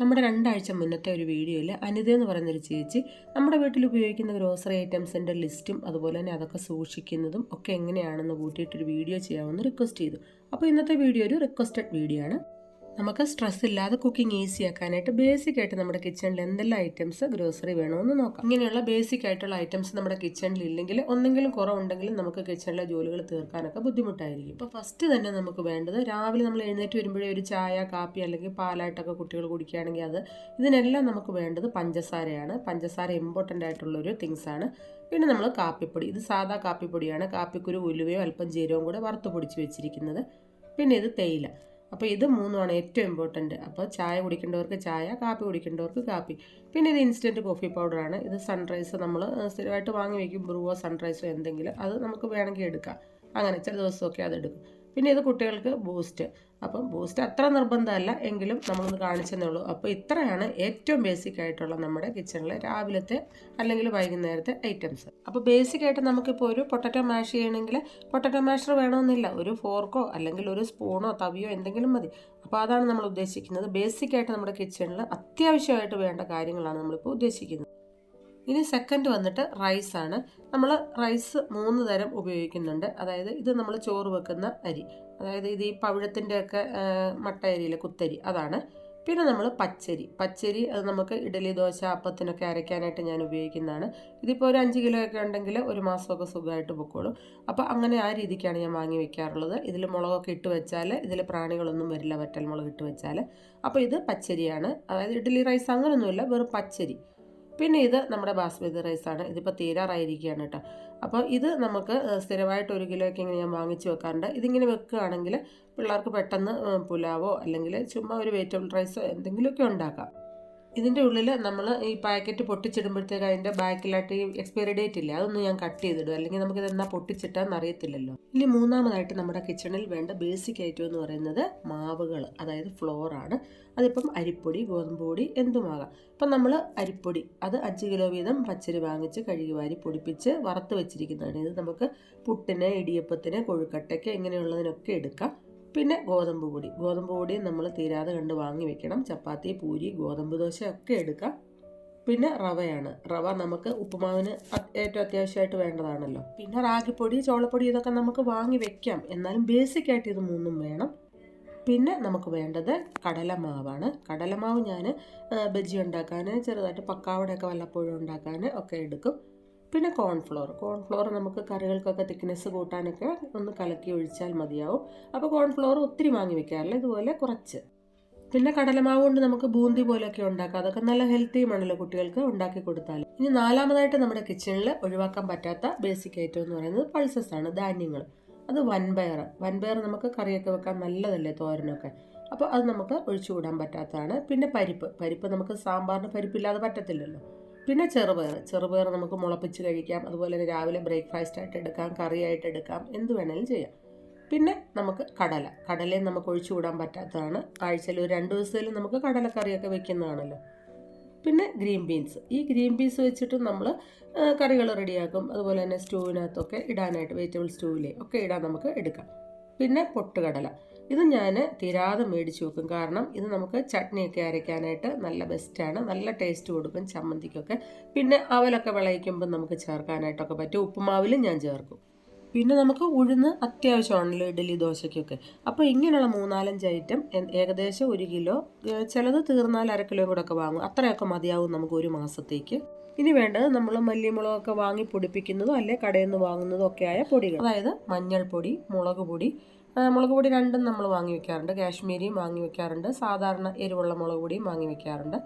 നമ്മുടെ രണ്ടാഴ്ച മുന്നത്തെ ഒരു വീഡിയോയിൽ അനിത എന്ന് പറയുന്നൊരു ചേച്ചി നമ്മുടെ വീട്ടിൽ ഉപയോഗിക്കുന്ന ഗ്രോസറി ഐറ്റംസിന്റെ ലിസ്റ്റും അതുപോലെ തന്നെ അതൊക്കെ സൂക്ഷിക്കുന്നതും ഒക്കെ എങ്ങനെയാണെന്ന് കൂട്ടിയിട്ടൊരു വീഡിയോ ചെയ്യാമെന്ന് റിക്വസ്റ്റ് ചെയ്തു. അപ്പോൾ ഇന്നത്തെ വീഡിയോ ഒരു റിക്വസ്റ്റഡ് വീഡിയോ ആണ്. നമുക്ക് സ്ട്രെസ് ഇല്ലാതെ കുക്കിംഗ് ഈസി ആക്കാനായിട്ട് ബേസിക് ആയിട്ട് നമ്മുടെ കിച്ചണിൽ എന്തെല്ലാം ഐറ്റംസ് ഗ്രോസറി വേണമെന്ന് നോക്കാം. ഇങ്ങനെയുള്ള ബേസിക് ആയിട്ടുള്ള ഐറ്റംസ് നമ്മുടെ കിച്ചണിൽ ഇല്ലെങ്കിൽ ഒന്നെങ്കിലും കുറവുണ്ടെങ്കിലും നമുക്ക് കിച്ചണിലെ ജോലികൾ തീർക്കാനൊക്കെ ബുദ്ധിമുട്ടായിരിക്കും. ഇപ്പോൾ ഫസ്റ്റ് തന്നെ നമുക്ക് വേണ്ടത് രാവിലെ നമ്മൾ എഴുന്നേറ്റ് വരുമ്പോഴേ ഒരു ചായ കാപ്പി അല്ലെങ്കിൽ പാലായിട്ടൊക്കെ കുട്ടികൾ കുടിക്കുകയാണെങ്കിൽ അത് ഇതിനെല്ലാം നമുക്ക് വേണ്ടത് പഞ്ചസാരയാണ്. പഞ്ചസാര ഇമ്പോർട്ടന്റ് ആയിട്ടുള്ള ഒരു തിങ്സ് ആണ്. പിന്നെ നമ്മൾ കാപ്പിപ്പൊടി. ഇത് സാധാ കാപ്പിപ്പൊടിയാണ്. കാപ്പിക്കുരു ഉലുവയോ അല്പം ജീരവും കൂടെ വറുത്ത് പൊടിച്ച് വെച്ചിരിക്കുന്നത്. പിന്നെ ഇത് തേയില. അപ്പോൾ ഇത് മൂന്നുമാണ് ഏറ്റവും ഇമ്പോർട്ടന്റ് അപ്പോൾ ചായ കുടിക്കേണ്ടവർക്ക് ചായ കാപ്പി കുടിക്കേണ്ടവർക്ക് കാപ്പി. പിന്നെ ഇത് ഇൻസ്റ്റന്റ് കോഫി പൗഡറാണ് ഇത് സൺറൈസ് നമ്മൾ സ്ഥിരമായിട്ട് വാങ്ങി വയ്ക്കും ബ്രൂവോ സൺറൈസോ എന്തെങ്കിലും അത് നമുക്ക് വേണമെങ്കിൽ എടുക്കാം. അങ്ങനെ ചില ദിവസമൊക്കെ അത് എടുക്കും. പിന്നെ ഇത് കുട്ടികൾക്ക് ബൂസ്റ്റ് അപ്പം ബൂസ്റ്റ് അത്ര നിർബന്ധമല്ല എങ്കിലും നമ്മളൊന്ന് കാണിച്ചതേ ഉള്ളൂ അപ്പോൾ ഇത്രയാണ് ഏറ്റവും ബേസിക് ആയിട്ടുള്ള നമ്മുടെ കിച്ചണിലെ രാവിലത്തെ അല്ലെങ്കിൽ വൈകുന്നേരത്തെ ഐറ്റംസ് അപ്പോൾ ബേസിക് ആയിട്ട് നമുക്കിപ്പോൾ ഒരു പൊട്ടറ്റോ മാഷ് ചെയ്യണമെങ്കിൽ പൊട്ടറ്റോ മാഷർ വേണമെന്നില്ല. ഒരു ഫോർക്കോ അല്ലെങ്കിൽ ഒരു സ്പൂണോ തവിയോ എന്തെങ്കിലും മതി. അപ്പോൾ അതാണ് നമ്മൾ ഉദ്ദേശിക്കുന്നത്. ബേസിക് ആയിട്ട് നമ്മുടെ കിച്ചണിൽ അത്യാവശ്യമായിട്ട് വേണ്ട കാര്യങ്ങളാണ് നമ്മളിപ്പോൾ ഉദ്ദേശിക്കുന്നത്. ഇനി സെക്കൻഡ് വന്നിട്ട് റൈസാണ് നമ്മൾ റൈസ് മൂന്ന് തരം ഉപയോഗിക്കുന്നുണ്ട്. അതായത് ഇത് നമ്മൾ ചോറ് വെക്കുന്ന അരി. അതായത് ഇത് ഈ പവിഴത്തിന്റെ ഒക്കെ മട്ട അരിയിലെ കുത്തരി അതാണ്. പിന്നെ നമ്മൾ പച്ചരി. പച്ചരി അത് നമുക്ക് ഇഡലി ദോശ അപ്പത്തിനൊക്കെ അരയ്ക്കാനായിട്ട് ഞാൻ ഉപയോഗിക്കുന്നതാണ്. ഇതിപ്പോൾ ഒരു അഞ്ച് കിലോ ഒക്കെ ഉണ്ടെങ്കിൽ ഒരു മാസമൊക്കെ സുഖമായിട്ട് പൊക്കോളും. അപ്പോൾ അങ്ങനെ ആ രീതിക്കാണ് ഞാൻ വാങ്ങി വെക്കാറുള്ളത്. ഇതിൽ മുളകൊക്കെ ഇട്ട് വെച്ചാൽ ഇതിൽ പ്രാണികളൊന്നും വരില്ല വറ്റൽ മുളക് ഇട്ട് വെച്ചാൽ അപ്പോൾ ഇത് പച്ചരിയാണ്. അതായത് ഇഡലി റൈസ് അങ്ങനെയൊന്നുമില്ല വെറും പച്ചരി. പിന്നെ ഇത് നമ്മുടെ ബാസ്മതി റൈസാണ്. ഇതിപ്പോൾ തീരാറായിരിക്കുകയാണ് കേട്ടോ. അപ്പോൾ ഇത് നമുക്ക് സ്ഥിരമായിട്ട് ഒരു കിലോയ്ക്ക് ഇങ്ങനെ ഞാൻ വാങ്ങിച്ച് വെക്കാറുണ്ട്. ഇതിങ്ങനെ വെക്കുകയാണെങ്കിൽ പിള്ളേർക്ക് പെട്ടെന്ന് പുലാവോ അല്ലെങ്കിൽ ചുമ്മാ ഒരു വെജിറ്റബിൾ റൈസോ എന്തെങ്കിലുമൊക്കെ ഉണ്ടാക്കാം. ഇതിന്റെ ഉള്ളിൽ നമ്മൾ ഈ പാക്കറ്റ് പൊട്ടിച്ചിടുമ്പോഴത്തേക്ക് അതിന്റെ ബാക്കിലായിട്ട് ഈ എക്സ്പയറി ഡേറ്റ് ഇല്ല അതൊന്നും ഞാൻ കട്ട് ചെയ്തിടും. അല്ലെങ്കിൽ നമുക്ക് ഇതെന്നാ പൊട്ടിച്ചിട്ടാന്ന് അറിയത്തില്ലല്ലോ. ഇനി മൂന്നാമതായിട്ട് നമ്മുടെ കിച്ചണിൽ വേണ്ട ബേസിക് ഐറ്റം എന്ന് പറയുന്നത് മാവുകൾ അതായത് ഫ്ലോറാണ് അതിപ്പം അരിപ്പൊടി ഗോതമ്പ് പൊടി എന്തുമാകാം. ഇപ്പം നമ്മൾ അരിപ്പൊടി അത് അഞ്ച് കിലോ വീതം പച്ചരി വാങ്ങിച്ച് കഴുകി വാരി പൊടിപ്പിച്ച് വറുത്ത് വെച്ചിരിക്കുന്നതാണ്. ഇത് നമുക്ക് പുട്ടിന് ഇടിയപ്പത്തിന് കൊഴുക്കട്ടയ്ക്ക് ഇങ്ങനെയുള്ളതിനൊക്കെ എടുക്കാം. പിന്നെ ഗോതമ്പ് പൊടി. ഗോതമ്പ് പൊടി നമ്മൾ തീരാതെ കണ്ട് വാങ്ങി വെക്കണം. ചപ്പാത്തി പൂരി ഗോതമ്പ് ദോശ ഒക്കെ എടുക്കാം. പിന്നെ റവയാണ്. റവ നമുക്ക് ഉപ്പുമാവിന് ഏറ്റവും അത്യാവശ്യമായിട്ട് വേണ്ടതാണല്ലോ. പിന്നെ റാഗിപ്പൊടി ചോളപ്പൊടി ഇതൊക്കെ നമുക്ക് വാങ്ങി വെക്കാം. എന്നാലും ബേസിക് ആയിട്ട് ഇത് മൂന്നും വേണം. പിന്നെ നമുക്ക് വേണ്ടത് കടലമാവാണ്. കടലമാവ് ഞാൻ ബജ്ജി ഉണ്ടാക്കാൻ ചെറുതായിട്ട് പക്കാവടയൊക്കെ വല്ലപ്പോഴും ഉണ്ടാക്കാൻ ഒക്കെ എടുക്കും. പിന്നെ കോൺഫ്ലോർ കോൺഫ്ലോർ നമുക്ക് കറികൾക്കൊക്കെ തിക്നെസ് കൂട്ടാനൊക്കെ ഒന്ന് കലക്കി ഒഴിച്ചാൽ മതിയാവും. അപ്പോൾ കോൺഫ്ലോർ ഒത്തിരി വാങ്ങി വെക്കാറില്ല. ഇതുപോലെ കുറച്ച്. പിന്നെ കടലമാവ് കൊണ്ട് നമുക്ക് ബൂന്തി പോലെയൊക്കെ ഉണ്ടാക്കാം. അതൊക്കെ നല്ല ഹെൽത്തിയുമാണല്ലോ കുട്ടികൾക്ക് ഉണ്ടാക്കി കൊടുത്താൽ ഇനി നാലാമതായിട്ട് നമ്മുടെ കിച്ചണിൽ ഒഴിവാക്കാൻ പറ്റാത്ത ബേസിക് ഐറ്റം എന്ന് പറയുന്നത് പൾസസ് ആണ് ധാന്യങ്ങൾ. അത് വൻപയർ വൻപയർ നമുക്ക് കറിയൊക്കെ വെക്കാൻ നല്ലതല്ലേ തോരനൊക്കെ? അപ്പോൾ അത് നമുക്ക് ഒഴിച്ചു കൂടാൻ പറ്റാത്തതാണ്. പിന്നെ പരിപ്പ്. പരിപ്പ് നമുക്ക് സാമ്പാറിന് പരിപ്പില്ലാതെ പറ്റത്തില്ലല്ലോ. പിന്നെ ചെറുപയർ. ചെറുപയർ നമുക്ക് മുളപ്പിച്ച് കഴിക്കാം. അതുപോലെ തന്നെ രാവിലെ ബ്രേക്ക്ഫാസ്റ്റ് ആയിട്ട് എടുക്കാം കറിയായിട്ട് എടുക്കാം എന്ത് വേണേലും ചെയ്യാം. പിന്നെ നമുക്ക് കടല. കടലയും നമുക്ക് ഒഴിച്ചു കൂടാൻ പറ്റാത്തതാണ്. ആഴ്ചയിൽ ഒരു രണ്ട് ദിവസത്തിൽ നമുക്ക് കടലക്കറിയൊക്കെ വെക്കുന്നതാണല്ലോ. പിന്നെ ഗ്രീൻ ബീൻസ് ഈ ഗ്രീൻ ബീൻസ് വെച്ചിട്ട് നമ്മൾ കറികൾ റെഡിയാക്കും. അതുപോലെ തന്നെ സ്റ്റൂവിനകത്തൊക്കെ ഇടാനായിട്ട് വെജിറ്റബിൾ സ്റ്റൂവിലേ ഒക്കെ ഇടാൻ നമുക്ക് എടുക്കാം. പിന്നെ പൊട്ടുകടല. ഇത് ഞാൻ തീരാതെ മേടിച്ച് വെക്കും. കാരണം ഇത് നമുക്ക് ചട്നിയൊക്കെ അരയ്ക്കാനായിട്ട് നല്ല ബെസ്റ്റാണ് നല്ല ടേസ്റ്റ് കൊടുക്കും ചമ്മന്തിക്കൊക്കെ. പിന്നെ അവലൊക്കെ വിളയിക്കുമ്പോൾ നമുക്ക് ചേർക്കാനായിട്ടൊക്കെ പറ്റും. ഉപ്പുമാവിലും ഞാൻ ചേർക്കും. പിന്നെ നമുക്ക് ഉഴുന്ന് അത്യാവശ്യമാണല്ലോ ഇഡ്ഡലി ദോശയ്ക്കൊക്കെ. അപ്പോൾ ഇങ്ങനെയുള്ള മൂന്നാലഞ്ച് ഐറ്റം ഏകദേശം ഒരു കിലോ ചിലത് തീർന്നാൽ അര കിലോ കൂടെ ഒക്കെ വാങ്ങും. അത്രയൊക്കെ മതിയാവും നമുക്ക് ഒരു മാസത്തേക്ക്. ഇനി വേണ്ടത് നമ്മൾ മല്ലിമുളകൊക്കെ വാങ്ങി പൊടിപ്പിക്കുന്നതോ അല്ലെ കടയിൽ നിന്ന് വാങ്ങുന്നതോ ഒക്കെ ആയ പൊടികൾ അതായത് മഞ്ഞൾപ്പൊടി മുളക് പൊടി മുളക് പൊടി രണ്ടും നമ്മൾ വാങ്ങി വെക്കാറുണ്ട്. കാശ്മീരിയും വാങ്ങി വെക്കാറുണ്ട്. സാധാരണ എരിവുള്ള മുളക് പൊടിയും വാങ്ങി വെക്കാറുണ്ട്.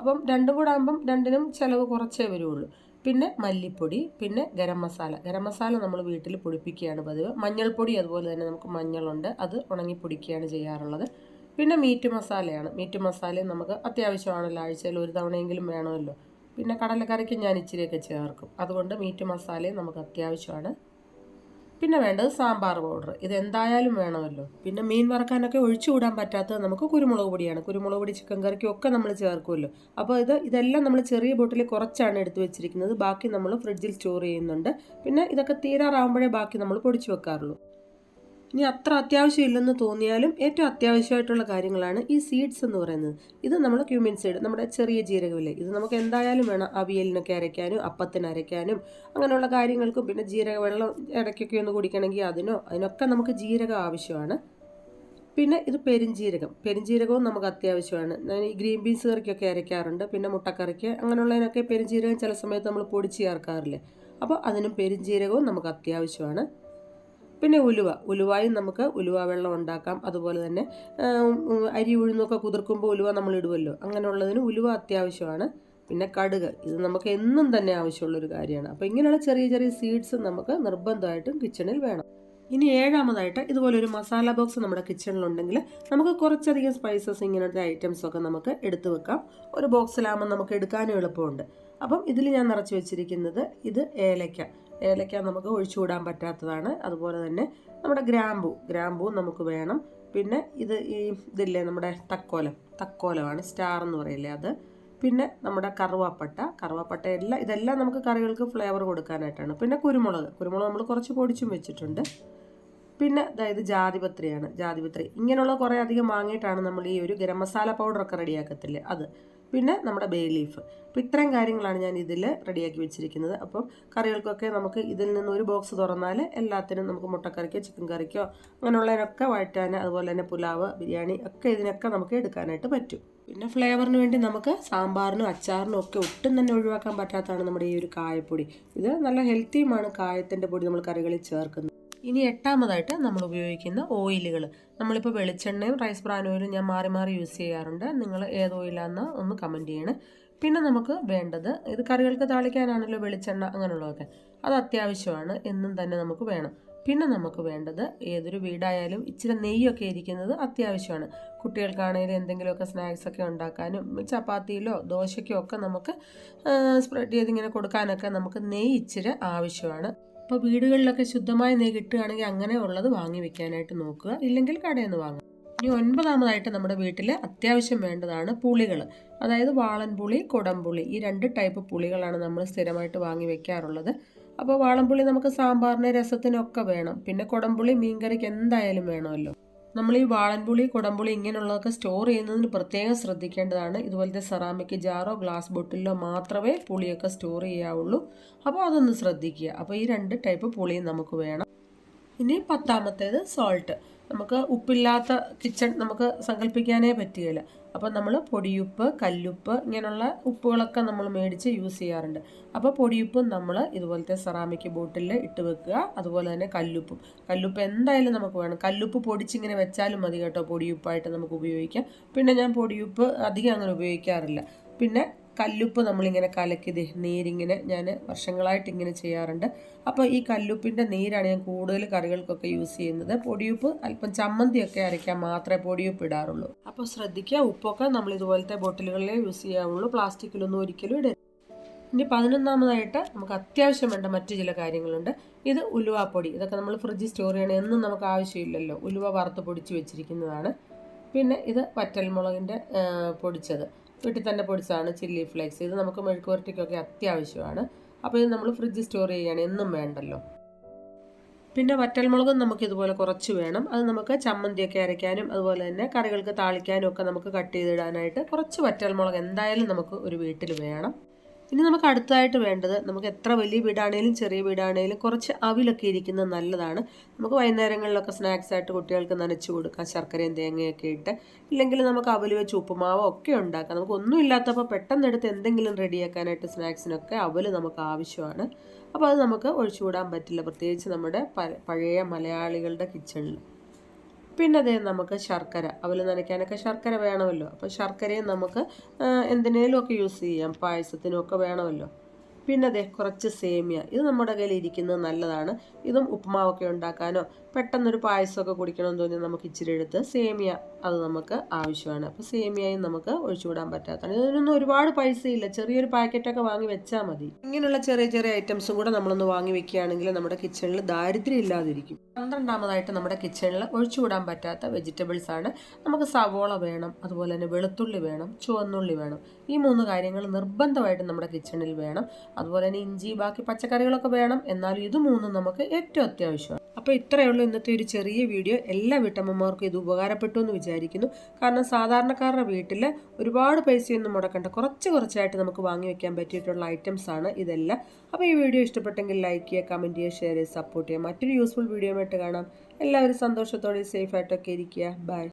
അപ്പം രണ്ടും കൂടെ ആകുമ്പം രണ്ടിനും ചിലവ് കുറച്ചേ വരുള്ളൂ. പിന്നെ മല്ലിപ്പൊടി പിന്നെ ഗരം മസാല. ഗരം മസാല നമ്മൾ വീട്ടിൽ പൊടിപ്പിക്കുകയാണ് പതിവ്. മഞ്ഞൾപ്പൊടി അതുപോലെ തന്നെ നമുക്ക് മഞ്ഞളുണ്ട്. അത് ഉണങ്ങി പൊടിക്കുകയാണ് ചെയ്യാറുള്ളത്. പിന്നെ മീറ്റ് മസാലയാണ്. മീറ്റ് മസാലയും നമുക്ക് അത്യാവശ്യമാണല്ലോ ആഴ്ചയിൽ ഒരു തവണയെങ്കിലും വേണമല്ലോ. പിന്നെ കടലക്കറിക്ക് ഞാൻ ഇച്ചിരിയൊക്കെ ചേർക്കും. അതുകൊണ്ട് മീറ്റ് മസാലയും നമുക്ക് അത്യാവശ്യമാണ്. പിന്നെ വേണ്ടത് സാമ്പാർ പൗഡർ. ഇത് എന്തായാലും വേണമല്ലോ. പിന്നെ മീൻ വറക്കാനൊക്കെ ഒഴിച്ചുകൂടാൻ പറ്റാത്തത് നമുക്ക് കുരുമുളക് പൊടിയാണ്. കുരുമുളക് പൊടി ചിക്കൻ കറിക്കും ഒക്കെ നമ്മൾ ചേർക്കുമല്ലോ. അപ്പോൾ ഇത് ഇതെല്ലാം നമ്മൾ ചെറിയ ബോട്ടിൽ കുറച്ചാണ് എടുത്തു വെച്ചിരിക്കുന്നത്. ബാക്കി നമ്മൾ ഫ്രിഡ്ജിൽ സ്റ്റോർ ചെയ്യുന്നുണ്ട്. പിന്നെ ഇതൊക്കെ തീരാറാകുമ്പോഴേ ബാക്കി നമ്മൾ പൊടിച്ചു വെക്കാറുള്ളൂ. ഇനി അത്ര അത്യാവശ്യമില്ലെന്ന് തോന്നിയാലും ഏറ്റവും അത്യാവശ്യമായിട്ടുള്ള കാര്യങ്ങളാണ് ഈ സീഡ്സ് എന്ന് പറയുന്നത്. ഇത് നമ്മൾ ക്യൂമിൻ സീഡ് നമ്മുടെ ചെറിയ ജീരകമില്ലേ ഇത് നമുക്ക് എന്തായാലും വേണം അവിയലിനൊക്കെ അരയ്ക്കാനും അപ്പത്തിന് അരയ്ക്കാനും അങ്ങനെയുള്ള കാര്യങ്ങൾക്കും. പിന്നെ ജീരക വെള്ളം ഇടയ്ക്കൊക്കെ ഒന്ന് കുടിക്കണമെങ്കിൽ അതിനോ അതിനൊക്കെ നമുക്ക് ജീരകം ആവശ്യമാണ്. പിന്നെ ഇത് പെരിഞ്ജീരകം പെരിഞ്ജീരകവും നമുക്ക് അത്യാവശ്യമാണ്. ഞാൻ ഈ ഗ്രീൻ ബീൻസ് കറിക്കൊക്കെ അരയ്ക്കാറുണ്ട്. പിന്നെ മുട്ടക്കറിക്ക് അങ്ങനെയുള്ളതിനൊക്കെ പെരിഞ്ജീരകം ചില സമയത്ത് നമ്മൾ പൊടിച്ച് ചേർക്കാറില്ലേ? അപ്പോൾ അതിനും പെരിഞ്ജീരകവും നമുക്ക് അത്യാവശ്യമാണ്. പിന്നെ ഉലുവ. ഉലുവായും നമുക്ക് ഉലുവ വെള്ളം ഉണ്ടാക്കാം. അതുപോലെ തന്നെ അരി ഉഴുന്നൊക്കെ കുതിർക്കുമ്പോൾ ഉലുവ നമ്മൾ ഇടുമല്ലോ അങ്ങനെയുള്ളതിന് ഉലുവ അത്യാവശ്യമാണ്. പിന്നെ കടുക്. ഇത് നമുക്ക് എന്നും തന്നെ ആവശ്യമുള്ളൊരു കാര്യമാണ്. അപ്പോൾ ഇങ്ങനെയുള്ള ചെറിയ ചെറിയ സീഡ്സ് നമുക്ക് നിർബന്ധമായിട്ടും കിച്ചണിൽ വേണം. ഇനി ഏഴാമതായിട്ട് ഇതുപോലെ ഒരു മസാല ബോക്സ് നമ്മുടെ കിച്ചണിലുണ്ടെങ്കിൽ നമുക്ക് കുറച്ചധികം സ്പൈസസ് ഇങ്ങനത്തെ ഐറ്റംസ് ഒക്കെ നമുക്ക് എടുത്തു വെക്കാം. ഒരു ബോക്സിലാകുമ്പോൾ നമുക്ക് എടുക്കാനും എളുപ്പമുണ്ട്. അപ്പം ഇതിൽ ഞാൻ നിറച്ച് വെച്ചിരിക്കുന്നത് ഇത് ഏലക്ക ഏലക്ക നമുക്ക് ഒഴിച്ചുകൂടാൻ പറ്റാത്തതാണ്. അതുപോലെ തന്നെ നമ്മുടെ ഗ്രാമ്പൂ ഗ്രാമ്പൂ നമുക്ക് വേണം. പിന്നെ ഇത് ഈ ഇതില്ലേ നമ്മുടെ തക്കോലം തക്കോലമാണ് സ്റ്റാർ എന്ന് പറയില്ലേ അത്. പിന്നെ നമ്മുടെ കറുവാപ്പട്ട കറുവാപ്പട്ട എല്ലാം ഇതെല്ലാം നമുക്ക് കറികൾക്ക് ഫ്ലേവർ കൊടുക്കാനായിട്ടാണ്. പിന്നെ കുരുമുളക് കുരുമുളക് നമ്മൾ കുറച്ച് പൊടിച്ചും വെച്ചിട്ടുണ്ട്. പിന്നെ അതായത് ജാതിപത്രിയാണ് ജാതിപത്രി. ഇങ്ങനെയുള്ള കുറേ അധികം വാങ്ങിയിട്ടാണ് നമ്മൾ ഈ ഒരു ഗരം മസാല പൗഡറൊക്കെ റെഡിയാക്കത്തില്ലേ അത്. പിന്നെ നമ്മുടെ ബേ ലീഫ് അപ്പോൾ ഇത്രയും കാര്യങ്ങളാണ് ഞാൻ ഇതിൽ റെഡിയാക്കി വെച്ചിരിക്കുന്നത്. അപ്പം കറികൾക്കൊക്കെ നമുക്ക് ഇതിൽ നിന്ന് ഒരു ബോക്സ് തുറന്നാൽ എല്ലാത്തിനും നമുക്ക് മുട്ടക്കറിക്കോ ചിക്കൻ കറിക്കോ അങ്ങനെയുള്ളതിനൊക്കെ വഴറ്റാൻ അതുപോലെ തന്നെ പുലാവ് ബിരിയാണി ഒക്കെ ഇതിനൊക്കെ നമുക്ക് എടുക്കാനായിട്ട് പറ്റും. പിന്നെ ഫ്ലേവറിന് വേണ്ടി നമുക്ക് സാമ്പാറിനും അച്ചാറിനും ഒക്കെ ഒട്ടും തന്നെ ഒഴിവാക്കാൻ പറ്റാത്തതാണ് നമ്മുടെ ഈ ഒരു കായപ്പൊടി. ഇത് നല്ല ഹെൽത്തിയുമാണ് കായത്തിന്റെ പൊടി നമ്മൾ കറികളിൽ ചേർക്കുന്നത്. ഇനി എട്ടാമതായിട്ട് നമ്മൾ ഉപയോഗിക്കുന്ന ഓയിലുകൾ. നമ്മളിപ്പോൾ വെളിച്ചെണ്ണയും റൈസ് ബ്രാൻ ഓയിലും ഞാൻ മാറി മാറി യൂസ് ചെയ്യാറുണ്ട്. നിങ്ങൾ ഏത് ഓയിലാണെന്ന് ഒന്ന് കമന്റ് ചെയ്യണേ. പിന്നെ നമുക്ക് വേണ്ടത് ഇത് കറികൾക്ക് താളിക്കാനാണല്ലോ വെളിച്ചെണ്ണ അങ്ങനെയുള്ളതൊക്കെ. അത് അത്യാവശ്യമാണ്. എന്നും തന്നെ നമുക്ക് വേണം. പിന്നെ നമുക്ക് വേണ്ടത് ഏതൊരു വീടായാലും ഇച്ചിരി നെയ്യൊക്കെ ഇരിക്കുന്നത് അത്യാവശ്യമാണ്. കുട്ടികൾക്കാണെങ്കിലും എന്തെങ്കിലുമൊക്കെ സ്നാക്സൊക്കെ ഉണ്ടാക്കാനും ചപ്പാത്തിയിലോ ദോശയ്ക്കോ ഒക്കെ നമുക്ക് സ്പ്രെഡ് ചെയ്തിങ്ങനെ കൊടുക്കാനൊക്കെ നമുക്ക് നെയ്യ് ഇച്ചിരി ആവശ്യമാണ്. അപ്പോൾ വീടുകളിലൊക്കെ ശുദ്ധമായ നെയ്യ് കിട്ടുകയാണെങ്കിൽ അങ്ങനെ ഉള്ളത് വാങ്ങി വെക്കാനായിട്ട് നോക്കുക. ഇല്ലെങ്കിൽ കടയിൽ നിന്ന് വാങ്ങുക. ഇനി ഒൻപതാമതായിട്ട് നമ്മുടെ വീട്ടിൽ അത്യാവശ്യം വേണ്ടതാണ് പുളികൾ അതായത് വാളൻപുളി കുടംപുളി ഈ രണ്ട് ടൈപ്പ് പുളികളാണ് നമ്മൾ സ്ഥിരമായിട്ട് വാങ്ങി വെക്കാറുള്ളത്. അപ്പോൾ വാളൻപുളി നമുക്ക് സാമ്പാറിന് രസത്തിനൊക്കെ വേണം. പിന്നെ കുടംപുളി മീൻകറിക്ക് എന്തായാലും വേണമല്ലോ. നമ്മൾ ഈ വാളൻപുളി കുടംപുളി ഇങ്ങനെയുള്ളതൊക്കെ സ്റ്റോർ ചെയ്യുന്നതിന് പ്രത്യേകം ശ്രദ്ധിക്കേണ്ടതാണ്. ഇതുപോലത്തെ സെറാമിക് ജാറോ ഗ്ലാസ് ബോട്ടിലോ മാത്രമേ പുളിയൊക്കെ സ്റ്റോർ ചെയ്യാവുള്ളൂ. അപ്പോൾ അതൊന്ന് ശ്രദ്ധിക്കുക. അപ്പോൾ ഈ രണ്ട് ടൈപ്പ് പുളിയും നമുക്ക് വേണം. ഇനി പത്താമത്തേത് സോൾട്ട് നമുക്ക് ഉപ്പില്ലാത്ത കിച്ചൺ നമുക്ക് സങ്കല്പിക്കാനേ പറ്റുകയില്ല. അപ്പോൾ നമ്മൾ പൊടിയുപ്പ് കല്ലുപ്പ് ഇങ്ങനെയുള്ള ഉപ്പുകളൊക്കെ നമ്മൾ മേടിച്ച് യൂസ് ചെയ്യാറുണ്ട്. അപ്പോൾ പൊടിയുപ്പും നമ്മൾ ഇതുപോലത്തെ സെറാമിക് ബോട്ടിലിൽ ഇട്ട് വെക്കുക. അതുപോലെ തന്നെ കല്ലുപ്പും. കല്ലുപ്പ് എന്തായാലും നമുക്ക് വേണം. കല്ലുപ്പ് പൊടിച്ചിങ്ങനെ വെച്ചാലും മതി കേട്ടോ പൊടിയുപ്പായിട്ട് നമുക്ക് ഉപയോഗിക്കാം. പിന്നെ ഞാൻ പൊടിയുപ്പ് അധികം അങ്ങനെ ഉപയോഗിക്കാറില്ല. പിന്നെ കല്ലുപ്പ് നമ്മളിങ്ങനെ കലക്കി നീരിങ്ങനെ ഞാൻ വർഷങ്ങളായിട്ട് ഇങ്ങനെ ചെയ്യാറുണ്ട്. അപ്പോൾ ഈ കല്ലുപ്പിന്റെ നീരാണ് ഞാൻ കൂടുതൽ കറികൾക്കൊക്കെ യൂസ് ചെയ്യുന്നത്. പൊടിയുപ്പ് അല്പം ചമ്മന്തിയൊക്കെ അരയ്ക്കാൻ മാത്രമേ പൊടിയുപ്പ് ഇടാറുള്ളൂ. അപ്പോൾ ശ്രദ്ധിക്കുക ഉപ്പൊക്കെ നമ്മൾ ഇതുപോലത്തെ ബോട്ടിലുകളിലേ യൂസ് ചെയ്യാവുള്ളൂ. പ്ലാസ്റ്റിക്കിലൊന്നും ഒരിക്കലും ഇടരുത്. ഇനി പതിനൊന്നാമതായിട്ട് നമുക്ക് അത്യാവശ്യം വേണ്ട മറ്റു ചില കാര്യങ്ങളുണ്ട്. ഇത് ഉലുവാപ്പൊടി ഇതൊക്കെ നമ്മൾ ഫ്രിഡ്ജിൽ സ്റ്റോർ ചെയ്യണം എന്നും നമുക്ക് ആവശ്യമില്ലല്ലോ. ഉലുവ വറുത്ത് പൊടിച്ച് വെച്ചിരിക്കുന്നതാണ്. പിന്നെ ഇത് വറ്റൽമുളകിന്റെ പൊടിച്ചത്. വീട്ടിൽ തന്നെ പൊടിച്ചതാണ് ചില്ലി ഫ്ലേക്സ്. ഇത് നമുക്ക് മെഴുക്കുവരട്ടിക്കൊക്കെ അത്യാവശ്യമാണ്. അപ്പോൾ ഇത് നമ്മൾ ഫ്രിഡ്ജ് സ്റ്റോർ ചെയ്യുകയാണ്. എന്നും വേണ്ടല്ലോ. പിന്നെ വറ്റൽമുളകും നമുക്ക് ഇതുപോലെ കുറച്ച് വേണം. അത് നമുക്ക് ചമ്മന്തിയൊക്കെ അരയ്ക്കാനും അതുപോലെ തന്നെ കറികൾക്ക് താളിക്കാനും ഒക്കെ നമുക്ക് കട്ട് ചെയ്തിടാനായിട്ട് കുറച്ച് വറ്റൽമുളക് എന്തായാലും നമുക്ക് ഒരു വീട്ടിൽ വേണം. ഇനി നമുക്ക് അടുത്തതായിട്ട് വേണ്ടത് നമുക്ക് എത്ര വലിയ വീടാണേലും ചെറിയ വീടാണേലും കുറച്ച് അവിലൊക്കെ ഇരിക്കുന്നത് നല്ലതാണ്. നമുക്ക് വൈകുന്നേരങ്ങളിലൊക്കെ സ്നാക്സ് ആയിട്ട് കുട്ടികൾക്ക് നനച്ച് കൊടുക്കാം. ശർക്കരയും തേങ്ങയൊക്കെ ഇട്ട്. ഇല്ലെങ്കിൽ നമുക്ക് അവൽ വെച്ച് ഉപ്പുമാവോ ഒക്കെ ഉണ്ടാക്കാം. നമുക്ക് ഒന്നും ഇല്ലാത്തപ്പോൾ പെട്ടെന്ന് എടുത്ത് എന്തെങ്കിലും റെഡിയാക്കാനായിട്ട് സ്നാക്സിനൊക്കെ അവൽ നമുക്ക് ആവശ്യമാണ്. അപ്പോൾ അത് നമുക്ക് ഒഴിച്ചുകൂടാൻ പറ്റില്ല. പ്രത്യേകിച്ച് നമ്മുടെ പഴയ മലയാളികളുടെ കിച്ചണിൽ പിന്നെ അതേ നമുക്ക് ശർക്കര. അവൽ നനയ്ക്കാനൊക്കെ ശർക്കര വേണമല്ലോ. അപ്പോൾ ശർക്കരയും നമുക്ക് എന്തിനേലുമൊക്കെ യൂസ് ചെയ്യാം. പായസത്തിനുമൊക്കെ വേണമല്ലോ. പിന്നെ അതേ കുറച്ച് സേമിയ. ഇത് നമ്മുടെ കയ്യിൽ ഇരിക്കുന്നത് നല്ലതാണ്. ഇതും ഉപ്പുമാവൊക്കെ ഉണ്ടാക്കാനോ പെട്ടെന്നൊരു പായസമൊക്കെ കുടിക്കണമെന്ന് തോന്നിയാൽ നമുക്ക് ഇച്ചിരി എടുത്ത് സേമിയ അത് നമുക്ക് ആവശ്യമാണ്. അപ്പോൾ സേമിയയും നമുക്ക് ഒഴിച്ചുവിടാൻ പറ്റാത്തതാണ്. ഇതിനൊന്നും ഒരുപാട് പൈസ ഇല്ല ചെറിയൊരു പാക്കറ്റൊക്കെ വാങ്ങി വെച്ചാൽ മതി. ഇങ്ങനെയുള്ള ചെറിയ ചെറിയ ഐറ്റംസും കൂടെ നമ്മളൊന്ന് വാങ്ങി വെക്കുകയാണെങ്കിൽ നമ്മുടെ കിച്ചണിൽ ദാരിദ്ര്യം ഇല്ലാതിരിക്കും. പന്ത്രണ്ടാമതായിട്ട് നമ്മുടെ കിച്ചണിൽ ഒഴിച്ചുവിടാൻ പറ്റാത്ത വെജിറ്റബിൾസ് ആണ്. നമുക്ക് സവോള വേണം അതുപോലെ തന്നെ വെളുത്തുള്ളി വേണം ചുവന്നുള്ളി വേണം. ഈ മൂന്ന് കാര്യങ്ങൾ നിർബന്ധമായിട്ട് നമ്മുടെ കിച്ചണിൽ വേണം. അതുപോലെ തന്നെ ഇഞ്ചി ബാക്കി പച്ചക്കറികളൊക്കെ വേണം. എന്നാലും ഇത് മൂന്നും നമുക്ക് ഏറ്റവും അത്യാവശ്യമാണ്. അപ്പോൾ ഇത്രയുള്ള ഉള്ളൂ ഇന്നത്തെ ഒരു ചെറിയ വീഡിയോ എല്ലാ വീട്ടമ്മമാർക്കും ഇത് ഉപകാരപ്പെട്ടു എന്ന് വിചാരിക്കുന്നു. കാരണം സാധാരണക്കാരുടെ വീട്ടിൽ ഒരുപാട് പൈസയൊന്നും മുടക്കേണ്ട കുറച്ച് കുറച്ചായിട്ട് നമുക്ക് വാങ്ങി വയ്ക്കാൻ പറ്റിയിട്ടുള്ള ഐറ്റംസ് ആണ് ഇതെല്ലാം. അപ്പോൾ ഈ വീഡിയോ ഇഷ്ടപ്പെട്ടെങ്കിൽ ലൈക്ക് ചെയ്യുക കമന്റ് ചെയ്യുക ഷെയർ ചെയ്യുക സപ്പോർട്ട് ചെയ്യുക. മറ്റൊരു യൂസ്ഫുൾ വീഡിയോ ആയിട്ട് കാണാം. എല്ലാവരും സന്തോഷത്തോടെ സേഫായിട്ടൊക്കെ ഇരിക്കുക. ബൈ